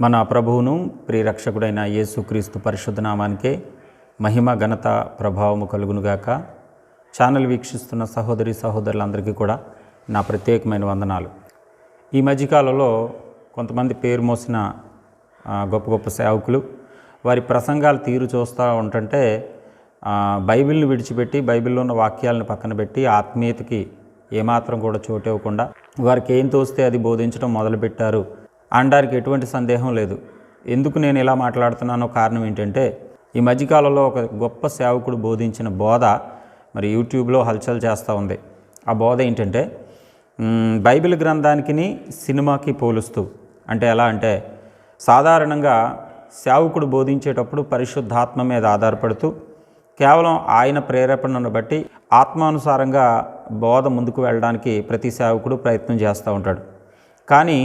మన ప్రభువును ప్రియరక్షకుడైన యేసుక్రీస్తు పరిశుద్ధనామానికే మహిమ ఘనత ప్రభావము కలుగునుగాక. ఛానల్ వీక్షిస్తున్న సహోదరి సహోదరులందరికీ కూడా నా ప్రత్యేకమైన వందనాలు. ఈ మధ్యకాలంలో కొంతమంది పేరు మోసిన గొప్ప గొప్ప సేవకులు వారి ప్రసంగాలు తీరు చూస్తూ ఉంటుంటే బైబిల్ని విడిచిపెట్టి బైబిల్లో ఉన్న వాక్యాలను పక్కన పెట్టి ఆత్మీయతకి ఏమాత్రం కూడా చోటు ఇవ్వకుండా వారికి ఏం తోస్తే అది బోధించడం మొదలుపెట్టారు. అనడానికి ఎటువంటి సందేహం లేదు. ఎందుకు నేను ఇలా మాట్లాడుతున్నానో కారణం ఏంటంటే ఈ మధ్యకాలంలో ఒక గొప్ప సేవకుడు బోధించిన బోధ మరి యూట్యూబ్లో హల్చల్ చేస్తూ ఉంది. ఆ బోధ ఏంటంటే బైబిల్ గ్రంథానికి సినిమాకి పోలుస్తూ అంటే ఎలా అంటే సాధారణంగా సేవకుడు బోధించేటప్పుడు పరిశుద్ధాత్మ మీద ఆధారపడుతూ కేవలం ఆయన ప్రేరేపణను బట్టి ఆత్మానుసారంగా బోధ ముందుకు వెళ్ళడానికి ప్రతి సేవకుడు ప్రయత్నం చేస్తూ ఉంటాడు. కానీ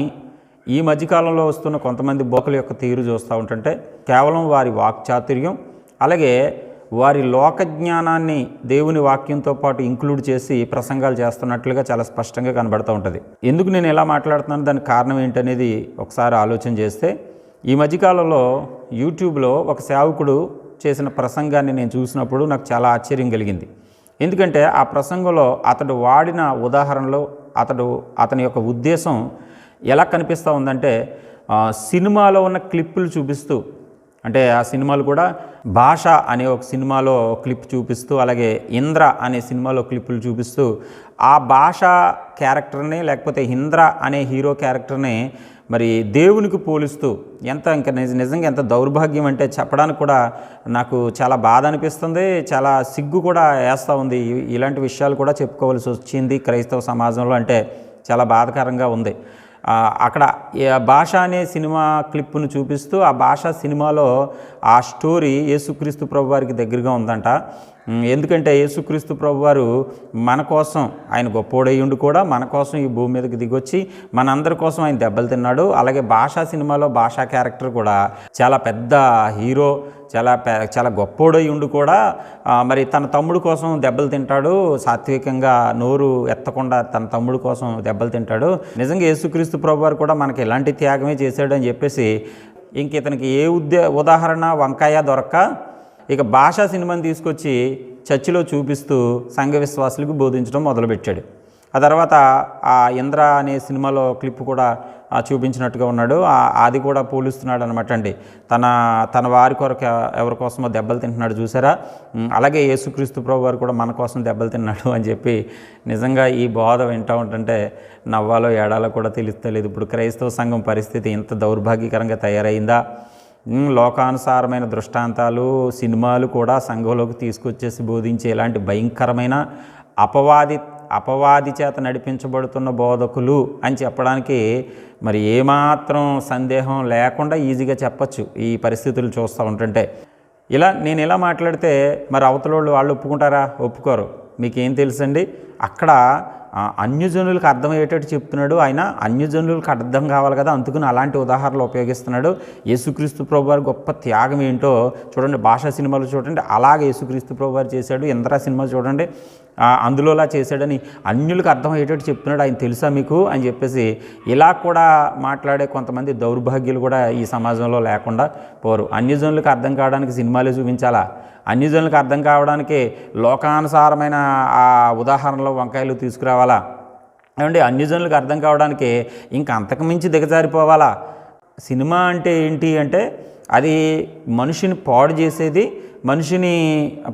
ఈ మధ్యకాలంలో వస్తున్న కొంతమంది బోకల యొక్క తీరు చూస్తూ ఉంటుంటే కేవలం వారి వాక్చాతుర్యం అలాగే వారి లోక జ్ఞానాన్ని దేవుని వాక్యంతో పాటు ఇంక్లూడ్ చేసి ప్రసంగాలు చేస్తున్నట్లుగా చాలా స్పష్టంగా కనబడుతూ ఉంటుంది. ఎందుకు నేను ఎలా మాట్లాడుతున్నాను? దానికి కారణం ఏంటనేది ఒకసారి ఆలోచన చేస్తే ఈ మధ్యకాలంలో యూట్యూబ్లో ఒక సేవకుడు చేసిన ప్రసంగాన్ని నేను చూసినప్పుడు నాకు చాలా ఆశ్చర్యం కలిగింది. ఎందుకంటే ఆ ప్రసంగంలో అతడు వాడిన ఉదాహరణలో అతడు అతని యొక్క ఉద్దేశం ఎలా కనిపిస్తూ ఉందంటే సినిమాలో ఉన్న క్లిప్పులు చూపిస్తూ అంటే ఆ సినిమాలు కూడా భాష అనే ఒక సినిమాలో క్లిప్ చూపిస్తూ అలాగే ఇంద్ర అనే సినిమాలో క్లిప్పులు చూపిస్తూ ఆ భాష క్యారెక్టర్ని లేకపోతే ఇంద్ర అనే హీరో క్యారెక్టర్ని మరి దేవునికి పోలుస్తూ ఎంత ఇంకా నిజ- నిజంగా ఎంత దౌర్భాగ్యం అంటే చెప్పడానికి కూడా నాకు చాలా బాధ అనిపిస్తుంది చాలా సిగ్గు కూడా వేస్తూ ఉంది. ఇలాంటి విషయాలు కూడా చెప్పుకోవాల్సి వచ్చింది క్రైస్తవ సమాజంలో అంటే చాలా బాధాకరంగా ఉంది. అక్కడ భాష అనే సినిమా క్లిప్పును చూపిస్తూ ఆ భాష సినిమాలో ఆ స్టోరీ యేసుక్రీస్తు ప్రభు వారికి దగ్గరగా ఉందంట. ఎందుకంటే యేసుక్రీస్తు ప్రభు వారు మన కోసం ఆయన గొప్పోడయ్యుండి కూడా మన కోసం ఈ భూమి మీదకి దిగొచ్చి మనందరి కోసం ఆయన దెబ్బలు తిన్నాడు. అలాగే భాషా సినిమాలో భాషా క్యారెక్టర్ కూడా చాలా పెద్ద హీరో చాలా పె చాలా గొప్పోడై ఉండి కూడా మరి తన తమ్ముడు కోసం దెబ్బలు తింటాడు. సాత్వికంగా నోరు ఎత్తకుండా తన తమ్ముడు కోసం దెబ్బలు తింటాడు. నిజంగా యేసుక్రీస్తు ప్రభు వారు కూడా మనకి ఎలాంటి త్యాగమే చేశాడు అని చెప్పేసి ఇంక ఇతనికి ఏ ఉద్య ఉదాహరణ వంకాయ దొరక్క? ఇక భాషా సినిమాని తీసుకొచ్చి చర్చిలో చూపిస్తూ సంఘ విశ్వాసులకు బోధించడం మొదలుపెట్టాడు. ఆ తర్వాత ఆ ఇంద్ర అనే సినిమాలో క్లిప్ కూడా చూపించినట్టుగా ఉన్నాడు. అది కూడా పోలుస్తున్నాడు అనమాట అండి. తన తన వారి కొరకు ఎవరి కోసమో దెబ్బలు తింటున్నాడు చూసారా? అలాగే యేసుక్రీస్తు ప్రభు వారు కూడా మన కోసం దెబ్బలు తిన్నాడు అని చెప్పి నిజంగా ఈ బోధ వింటూ ఉంటుంటే నవ్వాలో ఏడాలో కూడా తెలుస్తలేదు. ఇప్పుడు క్రైస్తవ సంఘం పరిస్థితి ఇంత దౌర్భాగ్యకరంగా తయారైందా? లోకానుసారమైన దృష్టాంతాలు సినిమాలు కూడా సంఘంలోకి తీసుకొచ్చేసి బోధించే ఇలాంటి భయంకరమైన అపవాది అపవాది చేత నడిపించబడుతున్న బోధకులు అని చెప్పడానికి మరి ఏమాత్రం సందేహం లేకుండా ఈజీగా చెప్పచ్చు ఈ పరిస్థితులు చూస్తూ ఉంటుంటే. ఇలా నేను ఇలా మాట్లాడితే మరి అవతలోళ్ళు వాళ్ళు ఒప్పుకుంటారా? ఒప్పుకోరు. మీకేం తెలుసండి? అక్కడ అన్యజనులకు అర్థమయ్యేటట్టు చెప్తున్నాడు. ఆయన అన్యజనులకు అర్థం కావాలి కదా అందుకుని అలాంటి ఉదాహరణలు ఉపయోగిస్తున్నాడు. యేసుక్రీస్తు ప్రభు వారి గొప్ప త్యాగం ఏంటో చూడండి భాషా సినిమాలు చూడండి అలాగే యేసుక్రీస్తు ప్రభు వారు చేశాడు. ఇంద్ర సినిమా చూడండి అందులోలా చేశాడని అన్యులకు అర్థమయ్యేటట్టు చెప్తున్నాడు ఆయన తెలుసా మీకు? అని చెప్పేసి ఇలా కూడా మాట్లాడే కొంతమంది దౌర్భాగ్యులు కూడా ఈ సమాజంలో లేకుండా పోరు. అన్యజనులకు అర్థం కావడానికి సినిమాలే చూపించాలా? అన్యజనులకు అర్థం కావడానికి లోకానుసారమైన ఆ ఉదాహరణలో వంకాయలు తీసుకురావాలా? ఏమండి అన్యజనులకు అర్థం కావడానికి ఇంకా అంతకు మించి దిగజారిపోవాలా? సినిమా అంటే ఏంటి అంటే అది మనిషిని పాడు చేసేది మనిషిని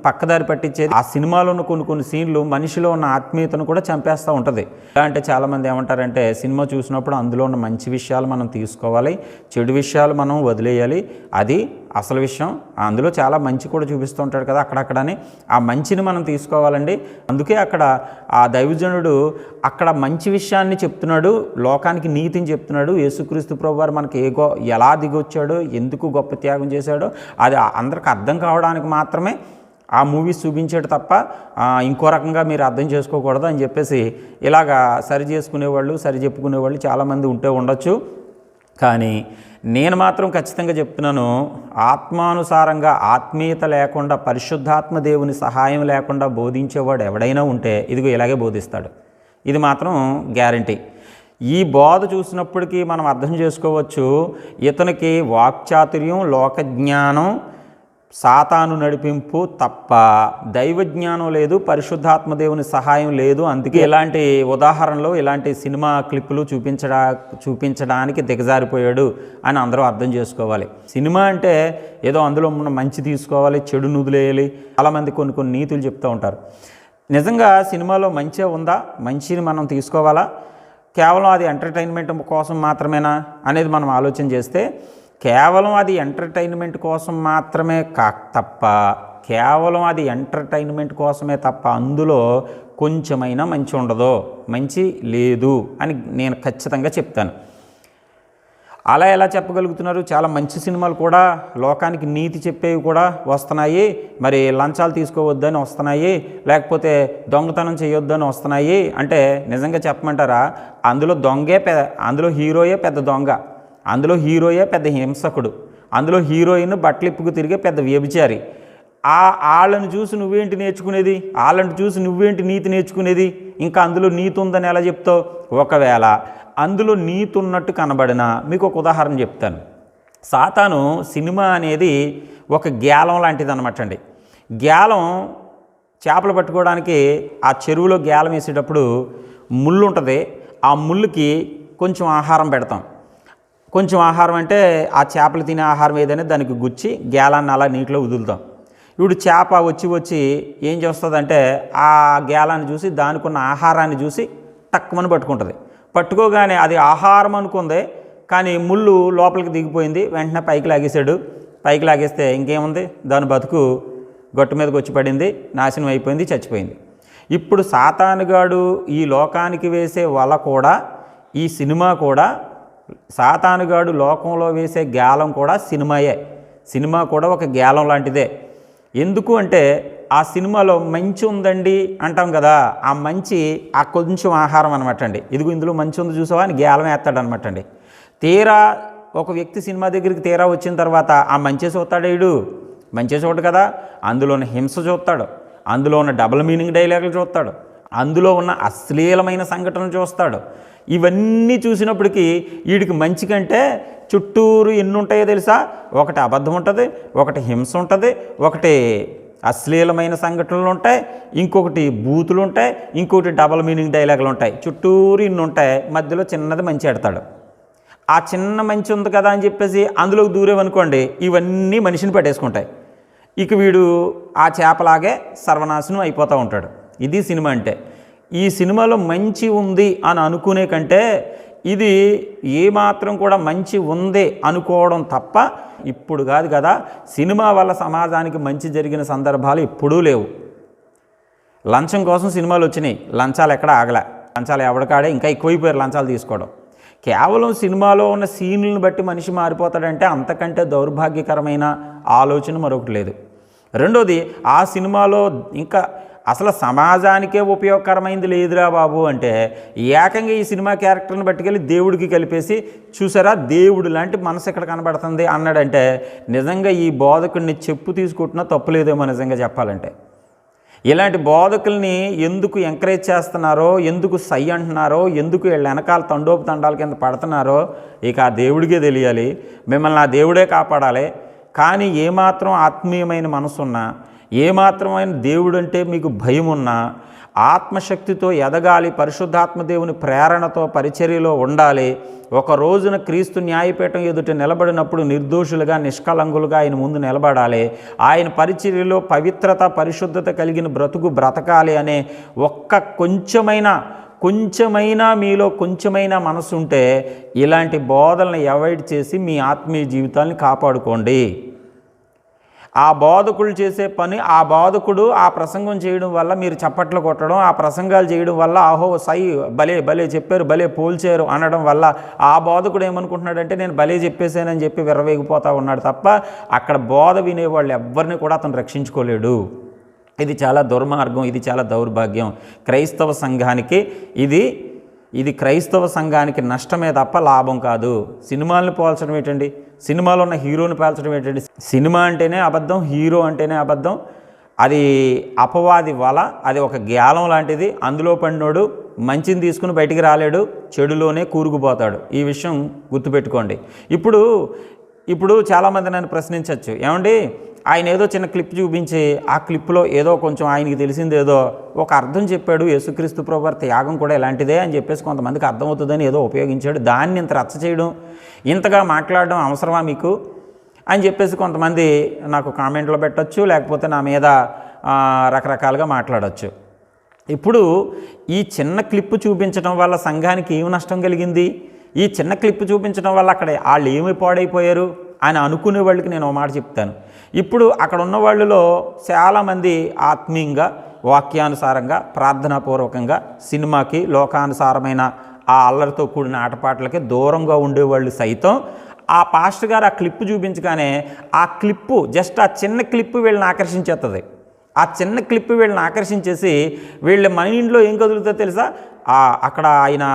పక్కదారి పట్టించేది ఆ సినిమాలో ఉన్న కొన్ని కొన్ని సీన్లు మనిషిలో ఉన్న ఆత్మీయతను కూడా చంపేస్తూ ఉంటుంది. ఎలా అంటే చాలామంది ఏమంటారంటే సినిమా చూసినప్పుడు అందులో ఉన్న మంచి విషయాలు మనం తీసుకోవాలి చెడు విషయాలు మనం వదిలేయాలి. అది అసలు విషయం. అందులో చాలా మంచి కూడా చూపిస్తూ ఉంటాడు కదా అక్కడక్కడని. ఆ మంచిని మనం తీసుకోవాలండి. అందుకే అక్కడ ఆ దైవజనుడు అక్కడ మంచి విషయాన్ని చెప్తున్నాడు. లోకానికి నీతిని చెప్తున్నాడు. యేసుక్రీస్తు ప్రభు వారు మనకి ఏ గో ఎలా దిగొచ్చాడో ఎందుకు గొప్ప త్యాగం చేశాడో అది అందరికి అర్థం కావడానికి మాత్రమే ఆ మూవీస్ చూపించాడు తప్ప ఇంకో రకంగా మీరు అర్థం చేసుకోకూడదు అని చెప్పేసి ఇలాగా సరి చేసుకునేవాళ్ళు సరి చెప్పుకునేవాళ్ళు చాలామంది ఉంటే ఉండొచ్చు. కానీ నేను మాత్రం ఖచ్చితంగా చెప్తున్నాను ఆత్మానుసారంగా ఆత్మీయత లేకుండా పరిశుద్ధాత్మ దేవుని సహాయం లేకుండా బోధించేవాడు ఎవడైనా ఉంటే ఇదిగో ఇలాగే బోధిస్తాడు. ఇది మాత్రం గ్యారంటీ. ఈ బోధ చూసినప్పటికీ మనం అర్థం చేసుకోవచ్చు ఇతనికి వాక్చాతుర్యం లోకజ్ఞానం సాతాను నడిపింపు తప్ప దైవజ్ఞానం లేదు పరిశుద్ధాత్మ దేవుని సహాయం లేదు. అందుకే ఇలాంటి ఉదాహరణలు ఇలాంటి సినిమా క్లిప్పులు చూపించడా చూపించడానికి దిగజారిపోయాడు అని అందరూ అర్థం చేసుకోవాలి. సినిమా అంటే ఏదో అందులో మనం మంచి తీసుకోవాలి చెడు నుదిలేయాలి. చాలామంది కొన్ని కొన్ని నీతులు చెప్తూ ఉంటారు. నిజంగా సినిమాలో మంచి ఉందా? మంచిని మనం తీసుకోవాలా? కేవలం అది ఎంటర్టైన్మెంట్ కోసం మాత్రమేనా? అనేది మనం ఆలోచన చేస్తే కేవలం అది ఎంటర్టైన్మెంట్ కోసం మాత్రమే కా తప్ప కేవలం అది ఎంటర్టైన్మెంట్ కోసమే తప్ప అందులో కొంచెమైనా మంచి ఉండదు మంచి లేదు అని నేను ఖచ్చితంగా చెప్తాను. అలా ఎలా చెప్పగలుగుతున్నారు? చాలా మంచి సినిమాలు కూడా లోకానికి నీతి చెప్పేవి కూడా వస్తున్నాయి. మరి లంచాలు తీసుకోవద్దని వస్తున్నాయి. లేకపోతే దొంగతనం చేయొద్దని వస్తున్నాయి. అంటే నిజంగా చెప్పమంటారా? అందులో దొంగే పె అందులో హీరోయే పెద్ద దొంగ. అందులో హీరోయే పెద్ద హింసకుడు. అందులో హీరోయిన్ బట్టలిప్పుకు తిరిగే పెద్ద వ్యభిచారి. ఆ వాళ్ళని చూసి నువ్వేంటి నేర్చుకునేది? వాళ్ళని చూసి నువ్వేంటి నీతి నేర్చుకునేది? ఇంకా అందులో నీతి ఉందని ఎలా చెప్తావు? ఒకవేళ అందులో నీతి ఉన్నట్టు కనబడినా మీకు ఒక ఉదాహరణ చెప్తాను. సాతాను సినిమా అనేది ఒక గ్యాలం లాంటిది అనమాట అండి. గ్యాలం చేపలు పట్టుకోవడానికి ఆ చెరువులో గ్యాలం వేసేటప్పుడు ముళ్ళు ఉంటుంది ఆ ముళ్ళుకి కొంచెం ఆహారం పెడతాం. కొంచెం ఆహారం అంటే ఆ చేపలు తినే ఆహారం ఏదైనా దానికి గుచ్చి గేలాన్ని అలా నీటిలో వదులుతాం. ఇప్పుడు చేప వచ్చి వచ్చి ఏం చేస్తుందంటే ఆ గేలాన్ని చూసి దానికి ఉన్న ఆహారాన్ని చూసి తక్కువని పట్టుకుంటుంది. పట్టుకోగానే అది ఆహారం అనుకుంది కానీ ముళ్ళు లోపలికి దిగిపోయింది వెంటనే పైకి లాగేశాడు. పైకి లాగేస్తే ఇంకేముంది? దాని బతుకు గట్టు మీదకి వచ్చి పడింది నాశనం అయిపోయింది చచ్చిపోయింది. ఇప్పుడు సాతానుగాడు ఈ లోకానికి వేసే వల కూడా ఈ సినిమా కూడా సాతానుగాడు లోకంలో వేసే గ్యాలం కూడా సినిమాయే. సినిమా కూడా ఒక గ్యాలం లాంటిదే. ఎందుకు అంటే ఆ సినిమాలో మంచి ఉందండి అంటాం కదా. ఆ మంచి ఆ కొంచెం ఆహారం అనమాట అండి ఇదిగో ఇందులో మంచి ఉంది చూసావా అని గ్యాలం వేస్తాడు అనమాట అండి తీరా ఒక వ్యక్తి సినిమా దగ్గరికి తీరా వచ్చిన తర్వాత ఆ మంచి చూస్తాడు వీడు. మంచి చూడు కదా. అందులో ఉన్న హింస చూస్తాడు. అందులో ఉన్న డబుల్ మీనింగ్ డైలాగులు చూస్తాడు. అందులో ఉన్న అశ్లీలమైన సంఘటనలు చూస్తాడు. ఇవన్నీ చూసినప్పటికీ వీడికి మంచి కంటే చుట్టూరు ఎన్ని ఉంటాయో తెలుసా? ఒకటి అబద్ధం ఉంటుంది ఒకటి హింస ఉంటుంది ఒకటి అశ్లీలమైన సంఘటనలు ఉంటాయి ఇంకొకటి బూతులు ఉంటాయి ఇంకొకటి డబల్ మీనింగ్ డైలాగులు ఉంటాయి. చుట్టూరు ఇన్ని ఉంటాయి మధ్యలో చిన్నది మంచి ఎడతాడు. ఆ చిన్న మంచి ఉంది కదా అని చెప్పేసి అందులోకి దూరేమనుకోండి ఇవన్నీ మనిషిని పట్టేసుకుంటాయి ఇక వీడు ఆ చేపలాగే సర్వనాశనం అయిపోతూ ఉంటాడు. ఇది సినిమా అంటే. ఈ సినిమాలో మంచి ఉంది అని అనుకునే కంటే ఇది ఏమాత్రం కూడా మంచి ఉంది అనుకోవడం తప్ప ఇప్పుడు కాదు కదా. సినిమా వల్ల సమాజానికి మంచి జరిగిన సందర్భాలు ఎప్పుడూ లేవు. లంచం కోసం సినిమాలు వచ్చినాయి. లంచాలు ఎక్కడ ఆగలే. లంచాలు ఎవడకాడే ఇంకా ఎక్కువైపోయారు లంచాలు తీసుకోవడం. కేవలం సినిమాలో ఉన్న సీన్లను బట్టి మనిషి మారిపోతాడంటే అంతకంటే దౌర్భాగ్యకరమైన ఆలోచన మరొకటి లేదు. రెండోది ఆ సినిమాలో ఇంకా అసలు సమాజానికే ఉపయోగకరమైంది లేదురా బాబు అంటే ఏకంగా ఈ సినిమా క్యారెక్టర్ని పట్టుకెళ్ళి దేవుడికి కలిపేసి చూసారా? దేవుడు లాంటి మనసు ఇక్కడ కనబడుతుంది అన్నాడంటే నిజంగా ఈ బోధకుడిని చెప్పు తీసుకుంటున్నా తప్పులేదేమో నిజంగా చెప్పాలంటే. ఇలాంటి బోధకుల్ని ఎందుకు ఎంకరేజ్ చేస్తున్నారో ఎందుకు సై అంటున్నారో ఎందుకు వీళ్ళ వెనకాల తండోపు తండాల కింద పడుతున్నారో ఇక ఆ దేవుడికే తెలియాలి. మిమ్మల్ని ఆ దేవుడే కాపాడాలి. కానీ ఏమాత్రం ఆత్మీయమైన మనసున్నా ఏమాత్రమైన దేవుడు అంటే మీకు భయం ఉన్నా ఆత్మశక్తితో ఎదగాలి పరిశుద్ధాత్మదేవుని ప్రేరణతో పరిచర్యలో ఉండాలి. ఒక రోజున క్రీస్తు న్యాయపీఠం ఎదుట నిలబడినప్పుడు నిర్దోషులుగా నిష్కలంగులుగా ఆయన ముందు నిలబడాలి. ఆయన పరిచర్యలో పవిత్రత పరిశుద్ధత కలిగిన బ్రతుకు బ్రతకాలి అనే ఒక్క కొంచెమైన కొంచెమైనా మీలో కొంచెమైనా మనసు ఉంటే ఇలాంటి బోధలను అవాయిడ్ చేసి మీ ఆత్మీయ జీవితాన్ని కాపాడుకోండి. ఆ బోధకుడు చేసే పని ఆ బోధకుడు ఆ ప్రసంగం చేయడం వల్ల మీరు చప్పట్లు కొట్టడం ఆ ప్రసంగాలు చేయడం వల్ల ఆహో సై భలే భలే చెప్పారు భలే పోల్చారు అనడం వల్ల ఆ బోధకుడు ఏమనుకుంటున్నాడంటే నేను భలే చెప్పేశానని చెప్పి విర్రవేగిపోతా ఉన్నాడు తప్ప అక్కడ బోధ వినేవాళ్ళు ఎవ్వరిని కూడా అతను రక్షించుకోలేడు. ఇది చాలా దుర్మార్గం ఇది చాలా దౌర్భాగ్యం. క్రైస్తవ సంఘానికి ఇది ఇది క్రైస్తవ సంఘానికి నష్టమే తప్ప లాభం కాదు. సినిమాలను పోల్చడం ఏంటండి? సినిమాలో ఉన్న హీరోని పోల్చడం ఏంటండి? సినిమా అంటేనే అబద్ధం హీరో అంటేనే అబద్ధం. అది అపవాది వల అది ఒక గ్యాలం లాంటిది. అందులో పడినోడు మంచిని తీసుకుని బయటికి రాలేడు చెడులోనే కూరుకుపోతాడు. ఈ విషయం గుర్తుపెట్టుకోండి. ఇప్పుడు ఇప్పుడు చాలామంది నన్ను ప్రశ్నించవచ్చు ఏమండి? ఆయన ఏదో చిన్న క్లిప్ చూపించి ఆ క్లిప్లో ఏదో కొంచెం ఆయనకి తెలిసింది ఏదో ఒక అర్థం చెప్పాడు యేసుక్రీస్తు ప్రభు త్యాగం కూడా ఇలాంటిదే అని చెప్పేసి కొంతమందికి అర్థమవుతుందని ఏదో ఉపయోగించాడు. దాన్ని ఇంత రచ్చ చేయడం ఇంతగా మాట్లాడడం అవసరమా మీకు? అని చెప్పేసి కొంతమంది నాకు కామెంట్లో పెట్టచ్చు లేకపోతే నా మీద రకరకాలుగా మాట్లాడచ్చు. ఇప్పుడు ఈ చిన్న క్లిప్ చూపించడం వల్ల సంఘానికి ఏమి నష్టం కలిగింది? ఈ చిన్న క్లిప్ చూపించడం వల్ల అక్కడ వాళ్ళు ఏమి పాడైపోయారు? అని అనుకునే వాళ్ళకి నేను ఒక మాట చెప్తాను. ఇప్పుడు అక్కడ ఉన్న వాళ్ళలో చాలామంది ఆత్మీయంగా వాక్యానుసారంగా ప్రార్థనాపూర్వకంగా సినిమాకి లోకానుసారమైన ఆ అల్లరితో కూడిన ఆటపాటలకి దూరంగా ఉండేవాళ్ళు సైతం. ఆ పాస్టర్ గారు ఆ క్లిప్ చూపించగానే ఆ క్లిప్పు జస్ట్ ఆ చిన్న క్లిప్పు వీళ్ళని ఆకర్షించేస్తుంది ఆ చిన్న క్లిప్ వీళ్ళని ఆకర్షించేసి వీళ్ళ మైండ్లో ఏం కదులుతుందో తెలుసా? అక్కడ ఆయన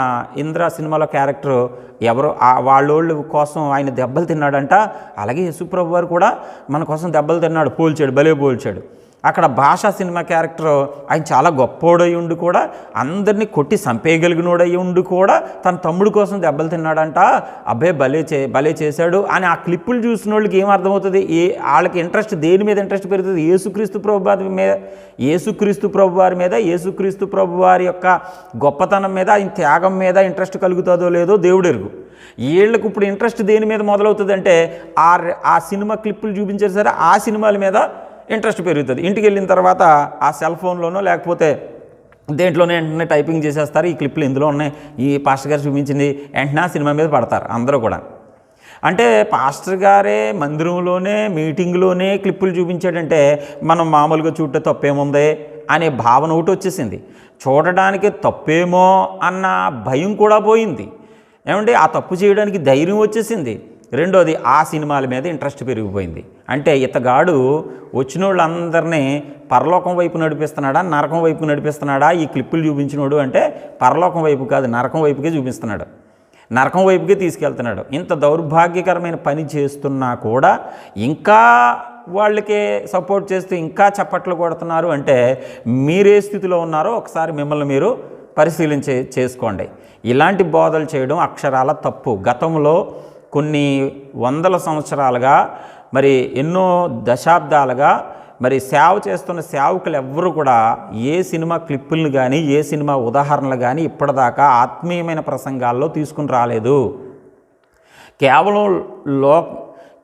ఇంద్ర సినిమాలో క్యారెక్టర్ ఎవరో ఆ వాళ్ళోళ్ళ కోసం ఆయన దెబ్బలు తిన్నాడంట. అలాగే యశుప్రభు వారు కూడా మన కోసం దెబ్బలు తిన్నాడు పోల్చాడు భలే పోల్చాడు. అక్కడ భాషా సినిమా క్యారెక్టర్ ఆయన చాలా గొప్పోడై ఉండి కూడా అందరినీ కొట్టి చంపేయగలిగినోడై ఉండి కూడా తన తమ్ముడు కోసం దెబ్బలు తిన్నాడంట. అబ్బే భలే చే భలే చేశాడు. అని ఆ క్లిప్పులు చూసిన వాళ్ళకి ఏం అర్థమవుతుంది? ఏ వాళ్ళకి ఇంట్రెస్ట్ దేని మీద ఇంట్రెస్ట్ పెరుగుతుంది? యేసుక్రీస్తు ప్రభు వారి మీద యేసుక్రీస్తు ప్రభు వారి మీద యేసుక్రీస్తు ప్రభు వారి యొక్క గొప్పతనం మీద ఆయన త్యాగం మీద ఇంట్రెస్ట్ కలుగుతుందో లేదో దేవుడు ఎరుగు వీళ్ళకి ఇప్పుడు ఇంట్రెస్ట్ దేని మీద మొదలవుతుందంటే ఆ ఆ సినిమా క్లిప్పులు చూపించారు సరే ఆ సినిమాల మీద ఇంట్రెస్ట్ పెరుగుతుంది. ఇంటికి వెళ్ళిన తర్వాత ఆ సెల్ ఫోన్లోనో లేకపోతే దేంట్లోనే వెంటనే టైపింగ్ చేసేస్తారు. ఈ క్లిప్లు ఇందులో ఉన్నాయి. ఈ పాస్టర్ గారు చూపించింది. వెంటనే ఆ సినిమా మీద పడతారు అందరూ కూడా. అంటే పాస్టర్ గారే మందిరంలోనే మీటింగ్లోనే క్లిప్పులు చూపించాడంటే మనం మామూలుగా చూడటే తప్పేముంది అనే భావన ఒకటి వచ్చేసింది. చూడడానికి తప్పేమో అన్న భయం కూడా పోయింది. ఏమంటే ఆ తప్పు చేయడానికి ధైర్యం వచ్చేసింది. రెండోది ఆ సినిమాల మీద ఇంట్రెస్ట్ పెరిగిపోయింది. అంటే ఇతగాడు వచ్చిన వాళ్ళందరినీ పరలోకం వైపు నడిపిస్తున్నాడా నరకం వైపు నడిపిస్తున్నాడా? ఈ క్లిప్పులు చూపించినోడు అంటే పరలోకం వైపు కాదు నరకం వైపుకే చూపిస్తున్నాడు. నరకం వైపుకే తీసుకెళ్తున్నాడు. ఇంత దౌర్భాగ్యకరమైన పని చేస్తున్నా కూడా ఇంకా వాళ్ళకే సపోర్ట్ చేస్తూ ఇంకా చప్పట్లు కొడుతున్నారు అంటే మీరే స్థితిలో ఉన్నారో ఒకసారి మిమ్మల్ని మీరు పరిశీలించే చేసుకోండి. ఇలాంటి బోధలు చేయడం అక్షరాల తప్పు. గతంలో కొన్ని వందల సంవత్సరాలుగా మరి ఎన్నో దశాబ్దాలుగా మరి సేవ చేస్తున్న సేవకులు ఎవ్వరూ కూడా ఏ సినిమా క్లిప్పులను కానీ ఏ సినిమా ఉదాహరణలు కానీ ఇప్పటిదాకా ఆత్మీయమైన ప్రసంగాల్లో తీసుకుని రాలేదు. కేవలం లో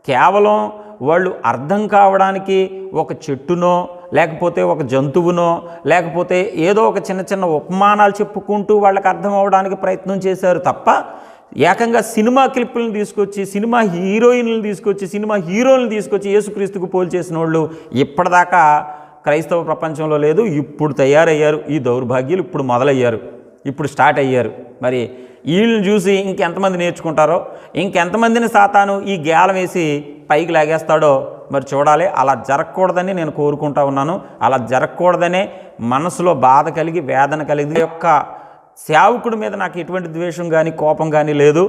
కేవలం వాళ్ళు అర్థం కావడానికి ఒక చెట్టునో లేకపోతే ఒక జంతువునో లేకపోతే ఏదో ఒక చిన్న చిన్న ఉపమానాలు చెప్పుకుంటూ వాళ్ళకి అర్థం అవడానికి ప్రయత్నం చేశారు తప్ప ఏకంగా సినిమా క్లిప్పులను తీసుకొచ్చి సినిమా హీరోయిన్లను తీసుకొచ్చి సినిమా హీరోలను తీసుకొచ్చి యేసుక్రీస్తుకు పోల్చేసిన వాళ్ళు ఇప్పటిదాకా క్రైస్తవ ప్రపంచంలో లేదు. ఇప్పుడు తయారయ్యారు. ఈ దౌర్భాగ్యులు ఇప్పుడు మొదలయ్యారు. ఇప్పుడు స్టార్ట్ అయ్యారు. మరి వీళ్ళని చూసి ఇంకెంతమంది నేర్చుకుంటారో ఇంకెంతమందిని సాతాను ఈ గేలం వేసి పైకి లాగేస్తాడో మరి చూడాలి. అలా జరగకూడదని నేను కోరుకుంటా ఉన్నాను. అలా జరగకూడదనే మనసులో బాధ కలిగి వేదన కలిగి యొక్క సేవకుడి మీద నాకు ఎటువంటి ద్వేషం కానీ కోపం కానీ లేదు.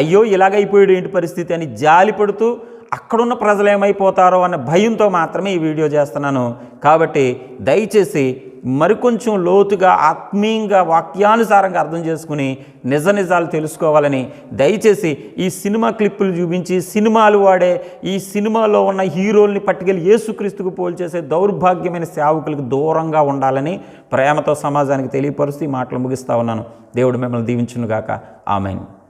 అయ్యో ఇలాగైపోయాడు ఏంటి పరిస్థితి అని జాలి పడుతూ అక్కడున్న ప్రజలు ఏమైపోతారో అన్న భయంతో మాత్రమే ఈ వీడియో చేస్తున్నాను. కాబట్టి దయచేసి మరికొంచెం లోతుగా ఆత్మీయంగా వాక్యానుసారంగా అర్థం చేసుకుని నిజ నిజాలు తెలుసుకోవాలని దయచేసి ఈ సినిమా క్లిప్పులు చూపించి సినిమాలు వాడే ఈ సినిమాలో ఉన్న హీరోల్ని పట్టుకెళ్ళి యేసుక్రీస్తుకు పోల్చేసే దౌర్భాగ్యమైన సేవకులకు దూరంగా ఉండాలని ప్రేమతో సమాజానికి తెలియపరుస్తూ ఈ మాటలు ముగిస్తా ఉన్నాను. దేవుడు మిమ్మల్ని దీవించునుగాక. ఆమెను.